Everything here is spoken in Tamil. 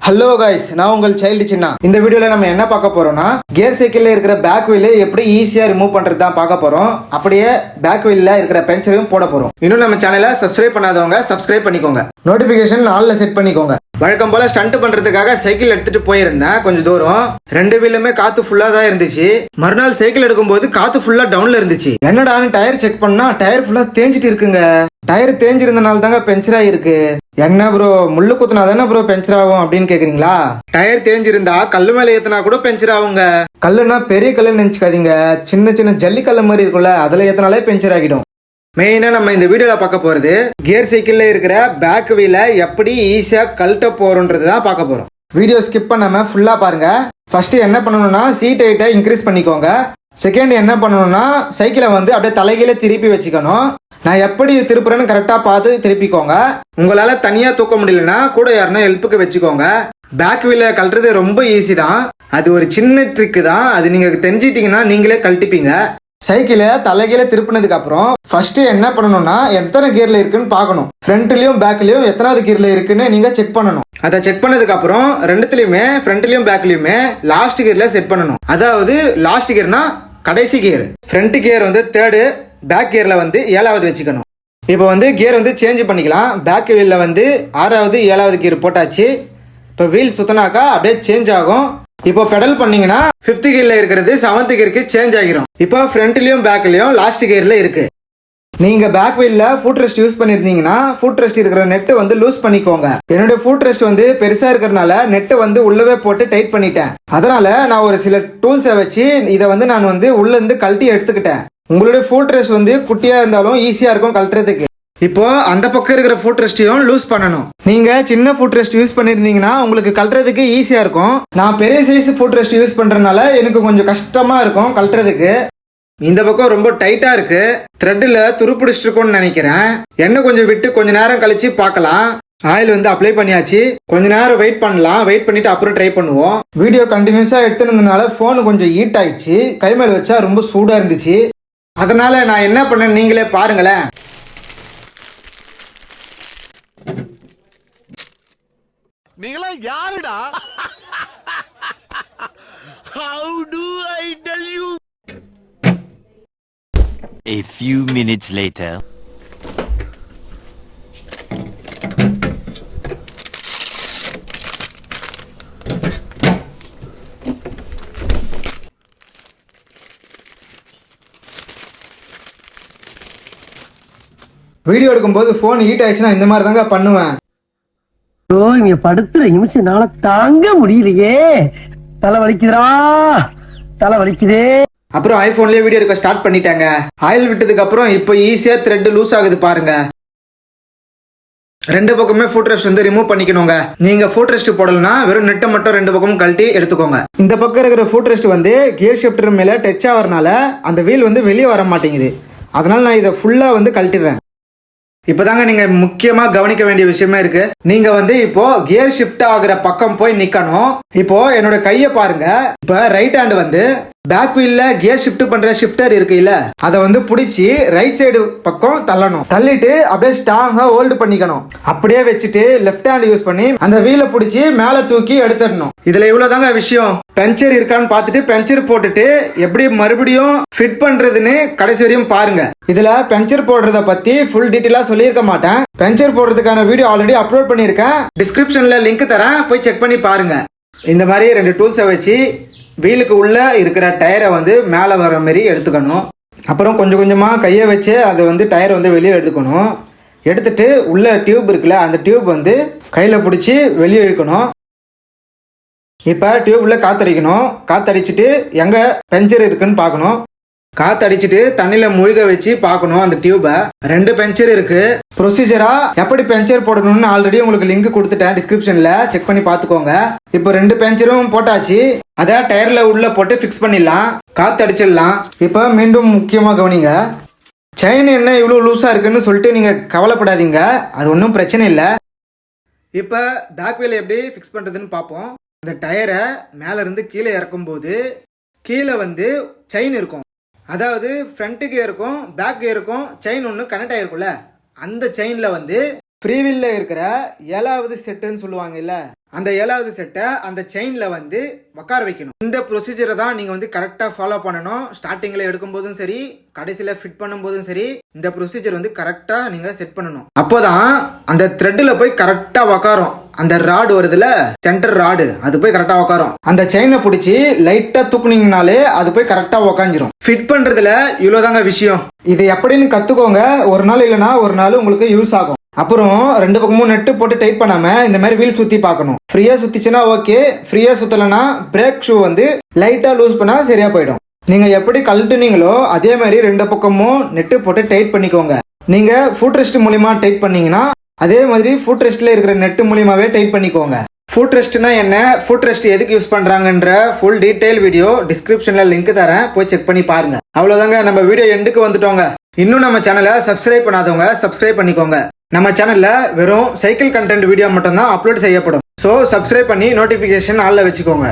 ஹலோ காய்ஸ் நான் உங்கள் சைல்டு சின்ன. இந்த வீடியோவில் நம்ம என்ன பார்க்க போகிறோம்னா கியர் சைக்கிளில் இருக்கிற பேக் வீல் எப்படி ஈஸியாக ரிமூவ் பண்ணுறது தான் பார்க்க போகிறோம் அப்படியே பேக் வீலில் இருக்கிற பென்சரையும் போட போகிறோம் இன்னும் நம்ம சேனலை சப்ஸ்கிரைப் பண்ணாதவங்க சப்ஸ்கிரைப் பண்ணிக்கோங்க. நோட்டிஃபிகேஷன் ஆலில் செட் பண்ணிக்கோங்க. வழக்கம் போல ஸ்டண்ட் பண்றதுக்காக சைக்கிள் எடுத்துட்டு போயிருந்தேன் கொஞ்சம் தூரம். ரெண்டு வீலுமே காத்து ஃபுல்லா தான் இருந்துச்சு. மறுநாள் சைக்கிள் எடுக்கும்போது காத்து ஃபுல்லா டவுன்ல இருந்துச்சு. என்னடான்னு டயர் செக் பண்ணா டயர் ஃபுல்லா தேஞ்சிட்டு இருக்குங்க. டயர் தேஞ்சிருந்தனால தாங்க பெஞ்சர் ஆயிருக்கு என்ன ப்ரோ முள்ளு குத்துனா தானே ப்ரோ பெஞ்சர் ஆகும் அப்படின்னு கேக்குறீங்களா? டயர் தேஞ்சிருந்தா கல்லு மேல ஏத்தனா கூட பெஞ்சர் ஆகுங்க. கல்லுனா பெரிய கல்லுன்னு நினைச்சுக்காதீங்க. சின்ன சின்ன ஜல்லி கல்லு மாதிரி இருக்கும்ல அதுல ஏத்தனாலே பெஞ்சர் ஆகிடும். மெயினா நம்ம இந்த வீடியோல பார்க்க போறது கியர் சைக்கிள்ல இருக்கிற பேக் வீல எப்படி ஈஸியா கழட்ட போறோன்றது தான் பார்க்க போறோம். வீடியோ ஸ்கிப் பண்ணாம ஃபுல்லா பாருங்க. ஃபர்ஸ்ட் என்ன பண்ணணும்னா சீட் ஹைட்டை இன்க்ரீஸ் பண்ணிக்கோங்க. செகண்ட் என்ன பண்ணணும்னா சைக்கிளை வந்து அப்படியே தலைகீழே திருப்பி வச்சுக்கணும். நான் எப்படி திருப்புறேன்னு கரெக்டாக பார்த்து திருப்பிக்கோங்க. உங்களால் தனியாக தூக்க முடியலன்னா கூட யாருன்னா ஹெல்ப்புக்கு வச்சுக்கோங்க. பேக் வீலை கழட்டுறது ரொம்ப ஈஸி தான். அது ஒரு சின்ன ட்ரிக்கு தான். அது நீங்கள் தெரிஞ்சிட்டிங்கன்னா நீங்களே கழட்டிப்பீங்க. சைக்கிளை தலைகீழே திருப்பினதுக்கு அப்புறம் ஃபர்ஸ்ட் என்ன பண்ணணும்னா எத்தனை கியர்ல இருக்குன்னு பார்க்கணும். ஃப்ரண்ட்லயும் பேக்லயும் எத்தனாவது கியர்ல இருக்குன்னு நீங்க செக் பண்ணணும். அதை செக் பண்ணதுக்கு அப்புறம் ரெண்டுத்துலயுமே ஃப்ரண்ட்லயும் பேக்லயுமே லாஸ்ட் கியர்ல செட் பண்ணணும். அதாவது லாஸ்ட் கியர்னா கடைசி கியர் ஃப்ரண்ட் கியர் வந்து தேர்டு பேக் கியர்ல வந்து ஏழாவது வச்சுக்கணும். இப்போ வந்து கியர் வந்து சேஞ்ச் பண்ணிக்கலாம். பேக் வீலில் வந்து ஆறாவது ஏழாவது கியர் போட்டாச்சு. இப்போ வீல் சுத்தினாக்கா அப்படியே சேஞ்ச் ஆகும். இப்போ பெடல் பண்ணீங்கன்னா ஃபிஃப்த் கியர்ல இருக்கிறது செவன்த் கியருக்கு சேஞ்ச் ஆகிரும். இப்போ ஃப்ரண்ட்லயும் பேக்லயும் லாஸ்ட் கியர்ல இருக்கு. நீங்க பேக் வீல்ல ஃபுட் ரெஸ்ட் யூஸ் பண்ணிருந்தீங்கன்னா ஃபுட் ரெஸ்ட் இருக்கிற நெட் வந்து லூஸ் பண்ணிக்கோங்க. என்னோட ஃபுட் ரெஸ்ட் வந்து பெருசா இருக்கிறனால நெட்டை வந்து உள்ளவே போட்டு டைட் பண்ணிட்டேன். அதனால நான் ஒரு சில டூல்ஸை வச்சு இதை வந்து நான் வந்து உள்ள இருந்து கழட்டி எடுத்துக்கிட்டேன். உங்களுடைய ஃபுட் ரெஸ்ட் வந்து குட்டியா இருந்தாலும் ஈஸியா இருக்கும் கழட்டுறதுக்கு. இப்போ அந்த பக்கம் இருக்கிற ஃபுட் ரெஸ்டையும் லூஸ் பண்ணணும். நீங்க சின்ன ஃபுட் ரெஸ்ட் யூஸ் பண்ணிருந்தீங்கன்னா உங்களுக்கு கழட்டுறதுக்கு ஈஸியா இருக்கும். நான் பெரிய சைஸ் ஃபுட் ரெஸ்ட் யூஸ் பண்றதுனால எனக்கு கொஞ்சம் கஷ்டமா இருக்கும் கழட்டுறதுக்கு இந்த பக்கம் ரொம்ப டைட்டா இருக்கு. த்ரெட்டில் துருப்பிடிச்சிட்டு நினைக்கிறேன். எண்ணெய் கொஞ்சம் விட்டு கொஞ்ச நேரம் கழிச்சு பார்க்கலாம். ஆயில் வந்து அப்ளை பண்ணியாச்சு. கொஞ்ச நேரம் வெயிட் பண்ணலாம். வெயிட் பண்ணிட்டு அப்புறம் ட்ரை பண்ணுவோம். வீடியோ கண்டினியூஸா எடுத்துனதுனால ஃபோன் கொஞ்சம் ஹீட் ஆயிடுச்சு. கைமேல் வச்சா ரொம்ப சூடா இருந்துச்சு. அதனால நான் என்ன பண்ணேன் நீங்களே பாருங்களேன். நீங்களா யாருடா? How do I tell you A few minutes later. Video எடுக்கும்போது ஃபோன் ஹீட் ஆயிடுச்சுன்னா இந்த மாதிரி தாங்க பண்ணுவேன். ஓ இங்க படுத்துற நிமிஷம்னால தாங்க முடியலையே. தலை வலிக்குதுரா தலை வலிக்குதே. அப்புறம் ஐபோன்லயே வீடியோ எடுக்க ஸ்டார்ட் பண்ணிட்டாங்க. ஆயில் விட்டதுக்கு அப்புறம் இப்போ ஈஸியா த்ரெட் லூஸ் ஆகுது பாருங்க. ரெண்டு பக்கமே ஃபுட் ரெஸ்ட் வந்து ரிமூவ் பண்ணிக்கணுங்க. நீங்க ஃபுட் ரெஸ்ட் போடலனா வெறும் நெட்டை மட்டும் ரெண்டு பக்கமும் கழட்டி எடுத்துக்கோங்க. இந்த பக்கம் இருக்கிற ஃபுட் ரெஸ்ட் வந்து கியர் ஷிஃப்டர் மேல டச் ஆகிறனால அந்த வீல் வந்து வெளியே வர மாட்டேங்குது. அதனால நான் இதை ஃபுல்லா வந்து கழட்டிடுறேன். இப்போதாங்க நீங்க முக்கியமா கவனிக்க வேண்டிய விஷயமே இருக்கு. நீங்க வந்து இப்போ கியர் ஷிஃப்ட் ஆகுற பக்கம் போய் நிக்கணும். இப்போ என்னோட கையை பாருங்க. இப்ப ரைட் ஹேண்ட் வந்து பேக் வீல்ல கியர் ஷிஃப்ட் பண்ற ஷிஃப்டர் இருக்கு இல்ல அதை வந்து பிடிச்சி ரைட் சைடு பக்கம் தள்ளணும். தள்ளிட்டு அப்படியே ஸ்ட்ராங்கா ஹோல்டு பண்ணிக்கணும். அப்படியே வச்சுட்டு லெஃப்ட் ஹேண்ட் யூஸ் பண்ணி அந்த வீலை பிடிச்சி மேல தூக்கி எடுத்துடணும். இதுல இவ்வளவுதாங்க விஷயம். பெஞ்சர் இருக்கான்னு பார்த்துட்டு பெஞ்சர் போட்டுட்டு எப்படி மறுபடியும் ஃபிட் பண்றதுன்னு கடைசி வரையும் பாருங்க. இதுல பெஞ்சர் போடுறத பத்தி ஃபுல் டீட்டெயிலா சொல்லியிருக்க மாட்டேன். பெஞ்சர் போடுறதுக்கான வீடியோ ஆல்ரெடி அப்லோட் பண்ணியிருக்கேன். டிஸ்கிரிப்ஷன்ல லிங்க் தரேன். போய் செக் பண்ணி பாருங்க. இந்த மாதிரி ரெண்டு டூல்ஸை வச்சு வீலுக்கு உள்ள இருக்கிற டயரை வந்து மேலே வர மாதிரி எடுத்துக்கணும். அப்புறம் கொஞ்சம் கொஞ்சமாக கையை வச்சு அதை வந்து டயர் வந்து வெளியே எடுத்துக்கணும். எடுத்துட்டு உள்ள டியூப் இருக்குல்ல அந்த டியூப் வந்து கையில் பிடிச்சி வெளியே இழுக்கணும். இப்போ டியூப்பில் காத்தடிக்கணும். காத்தடிச்சிட்டு எங்கே பெஞ்சர் இருக்குன்னு பார்க்கணும். காத்தடிச்சிட்டு தண்ணியில் மூழ்க வச்சு பார்க்கணும் அந்த டியூபை. ரெண்டு பெஞ்சர் இருக்கு. ப்ரொசீஜரா எப்படி பெஞ்சர் போடணும்னு ஆல்ரெடி உங்களுக்கு லிங்க் கொடுத்துட்டேன் டிஸ்கிரிப்ஷன்ல செக் பண்ணி பார்த்துக்கோங்க. இப்போ ரெண்டு பெஞ்சரும் போட்டாச்சு. அதை டயர்ல உள்ள போட்டு ஃபிக்ஸ் பண்ணிடலாம். காத்தடிச்சிடலாம். இப்போ மீண்டும் முக்கியமாக கவனிங்க. செயின் என்ன இவ்வளோ லூஸாக இருக்குன்னு சொல்லிட்டு நீங்கள் கவலைப்படாதீங்க. அது ஒன்றும் பிரச்சனை இல்லை. இப்போ பேக் வீல் எப்படி ஃபிக்ஸ் பண்ணுறதுன்னு பார்ப்போம். இந்த டயரை மேலேருந்து கீழே இறக்கும்போது கீழே வந்து செயின் இருக்கும். அதாவது ஃப்ரண்ட்டு கியருக்கும் பேக் கியருக்கும் செயின் ஒன்று கனெக்ட் ஆகிருக்கும்ல அந்த செயினில் வந்து ஃப்ரீவில்ல இருக்கிற ஏழாவது செட்டுன்னு சொல்லுவாங்கல்ல? அந்த ஏழாவது செட்டை அந்த செயினில் வந்து உக்கார வைக்கணும். இந்த ப்ரொசீஜரை தான் நீங்கள் வந்து கரெக்டாக ஃபாலோ பண்ணணும். ஸ்டார்டிங்கில் எடுக்கும் போதும் சரி கடைசியில் ஃபிட் பண்ணும் போதும் சரி இந்த ப்ரொசீஜர் வந்து கரெக்டாக நீங்கள் செட் பண்ணணும். அப்போதான் அந்த த்ரெட்டில் போய் கரெக்டாக உக்காரும். அந்த ராடு வருதுல சென்டர் ராடு. அது போய் கரெக்டா உட்காரும் அந்த செயினை பிடிச்சி லைட்டா தூக்குனீங்கனாலே அது போய் கரெக்டா உக்காஞ்சிரும். ஃபிட் பண்றதுல இவ்வளவுதாங்க விஷயம். இது எப்படின்னு கத்துக்கோங்க. ஒரு நாள் இல்லைன்னா ஒரு நாள் உங்களுக்கு யூஸ் ஆகும். அப்புறம் ரெண்டு பக்கமும் நெட்டு போட்டு டைட் பண்ணாம இந்த மாதிரி வீல் சுத்தி பார்க்கணும். ஃப்ரீயா சுத்திச்சுன்னா ஓகே ஃப்ரீயா சுத்தலைன்னா பிரேக் ஷூ வந்து லைட்டா லூஸ் பண்ணா சரியா போயிடும். நீங்க எப்படி கழட்டுனீங்களோ அதே மாதிரி ரெண்டு பக்கமும் நெட்டு போட்டு டைட் பண்ணிக்கோங்க. நீங்க ஃபுட் ரெஸ்ட் மூலிமா டைட் பண்ணீங்கன்னா அதே மாதிரி ஃபுட் ரெஸ்ட்டில் இருக்கிற நெட்டு மூலியமாவே டைட் பண்ணிக்கோங்க. ஃபுட் ரெஸ்ட்னா என்ன? ஃபுட் ரெஸ்ட் எதுக்கு யூஸ் பண்றாங்கன்ற ஃபுல் டீடைல் வீடியோ டிஸ்கிரிப்ஷன்ல லிங்க் தரேன். போய் செக் பண்ணி பாருங்க. அவ்வளவுதாங்க. நம்ம வீடியோ எண்டுக்கு வந்துட்டோங்க. இன்னும் நம்ம சேனலை சப்ஸ்கிரைப் பண்ணாதவங்க சப்ஸ்கிரைப் பண்ணிக்கோங்க. நம்ம சேனல்ல வெறும் சைக்கிள் கண்டென்ட் வீடியோ மட்டும்தான் அப்லோட் செய்யப்படும். ஸோ சப்ஸ்கிரைப் பண்ணி நோட்டிஃபிகேஷன் ஆல்ல வச்சுக்கோங்க.